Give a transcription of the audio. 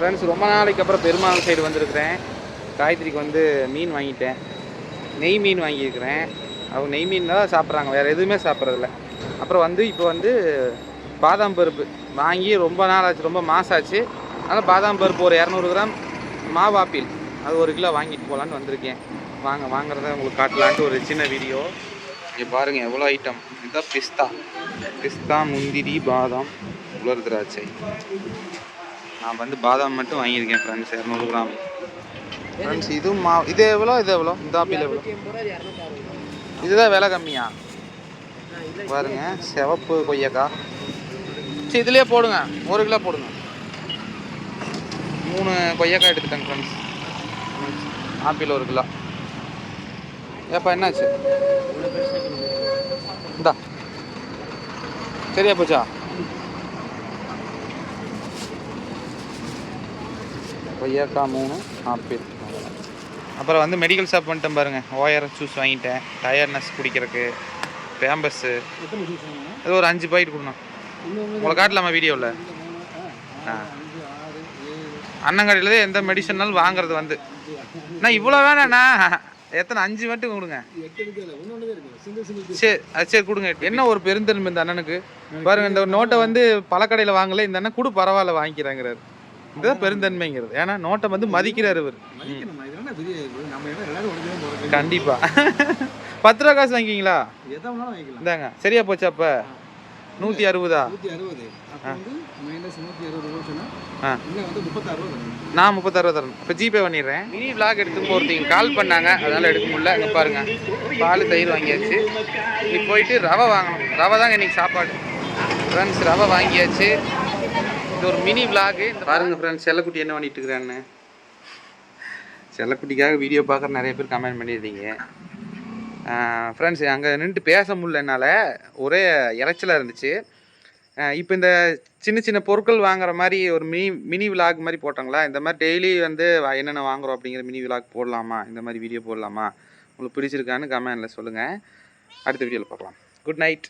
Friends ரொம்ப நாளைக்கு அப்புறம் பெருமாள் சைடு வந்திருக்கிறேன். காயத்ரிக்கு வந்து மீன் வாங்கிட்டேன். நெய் மீன் வாங்கியிருக்கிறேன். அவங்க நெய் மீன் தான் சாப்பிட்றாங்க. வேறு எதுவுமே சாப்பிட்றதில்ல. அப்புறம் வந்து இப்போ வந்து பாதாம் பருப்பு வாங்கி ரொம்ப நாள் ஆச்சு. ரொம்ப மாசாச்சு ஆச்சு. அதனால் பாதாம் பருப்பு ஒரு இரநூறு கிராம் மாவாப்பில் அது ஒரு கிலோ வாங்கிட்டு போகலான்னு வந்திருக்கேன். வாங்க வாங்குறத உங்களுக்கு காட்டலான்ட்டு ஒரு சின்ன வீடியோ. இங்கே பாருங்கள் எவ்வளோ ஐட்டம் இதுதான் பிஸ்தா. பிஸ்தா முந்திரி பாதாம் உலர் திராட்சை. நான் வந்து பாதாம் மட்டும் வாங்கியிருக்கேன் ஃப்ரெண்ட்ஸ் இரநூறு கிராம். ஃப்ரெண்ட்ஸ் இதுவும் மா இது எவ்வளோ இது எவ்வளோ? இந்த ஆப்பிள் எவ்வளோ? இதுதான் விலை கம்மியா? பாருங்க சிவப்பு கொய்யக்கா. சரி இதுலேயே போடுங்க. ஒரு கிலோ போடுங்க. மூணு கொய்யக்காய் எடுத்துட்டேங்க ஃப்ரெண்ட்ஸ் ஆப்பிள் ஒரு கிலோ. ஏப்பா என்னாச்சு? இந்தா. சரியா போச்சா? கொய்யாக்காய் மூணு ஆப்பிள். அப்புறம் வந்து மெடிக்கல் ஷாப் பண்ணிட்டேன் பாருங்க. ஓஆர்எஸ் ஜூஸ் வாங்கிட்டேன். டயர்னஸ் குடிக்கிறதுக்கு பேம்பஸ்ஸு அது ஒரு அஞ்சு பாக்கெட் கொடுங்க இன்னொன்று உங்களை காட்டலாமா வீடியோவில் ஆ. அண்ணங்கடையில் எந்த மெடிசன்னாலும் வாங்குறது வந்து. நான் இவ்வளோ வேணாண்ணா. எத்தனை? அஞ்சு மட்டும் கொடுங்க. சரி அது சரி கொடுங்க. என்ன ஒரு பெருந்தன்மை இந்த அண்ணனுக்கு? பாருங்க இந்த நோட்டை வந்து பழக்கடையில் வாங்கல. இந்த அண்ணன் கூட பரவாயில்ல வாங்கிக்கிறாங்கிறாரு. இதுதான் பெருந்தன்மைங்கிறது. ஏன்னா நோட்டை வந்து மதிக்கிறார் இவர். கண்டிப்பா. பத்து ரூபா காசு வாங்கிக்கிங்களா இந்தாங்க. சரியா போச்சா அப்ப? நூற்றி அறுபதா? நான் முப்பத்தாறு தரணும். இப்போ ஜிபே பண்ணிடுறேன். மினி விளாக் எடுத்து ஒருத்தங்க கால் பண்ணாங்க. அதனால எடுக்க முடியல. இங்கே பாருங்க. பால் தயிர் வாங்கியாச்சு. இன்னைக்கு போயிட்டு ரவை வாங்கணும். ரவை தாங்க இன்னைக்கு சாப்பாடு. ஃப்ரெண்ட்ஸ் ரவை வாங்கியாச்சு. இது ஒரு மினி விளாகு பாருங்க ஃப்ரெண்ட்ஸ் செல்லக்குட்டி என்ன பண்ணிட்டு இருக்கிறான்னு செல்லக்குட்டிக்காக வீடியோ பார்க்குற நிறைய பேர் கமெண்ட் பண்ணியிருந்தீங்க. ஃப்ரெண்ட்ஸ் அங்கே நின்றுட்டு பேச முடியல என்னால். ஒரே இறைச்சலாக இருந்துச்சு. இப்போ இந்த சின்ன சின்ன பொருட்கள் வாங்குற மாதிரி ஒரு மினி மினி விலாக் மாதிரி போட்டாங்களா? இந்த மாதிரி டெய்லி வந்து என்னென்ன வாங்குறோம் அப்படிங்கிற மினி விலாக் போடலாமா? இந்த மாதிரி வீடியோ போடலாமா? உங்களுக்கு பிடிச்சிருக்கான்னு கமெண்டில் சொல்லுங்கள் அடுத்த வீடியோவில் பார்க்கலாம். Good night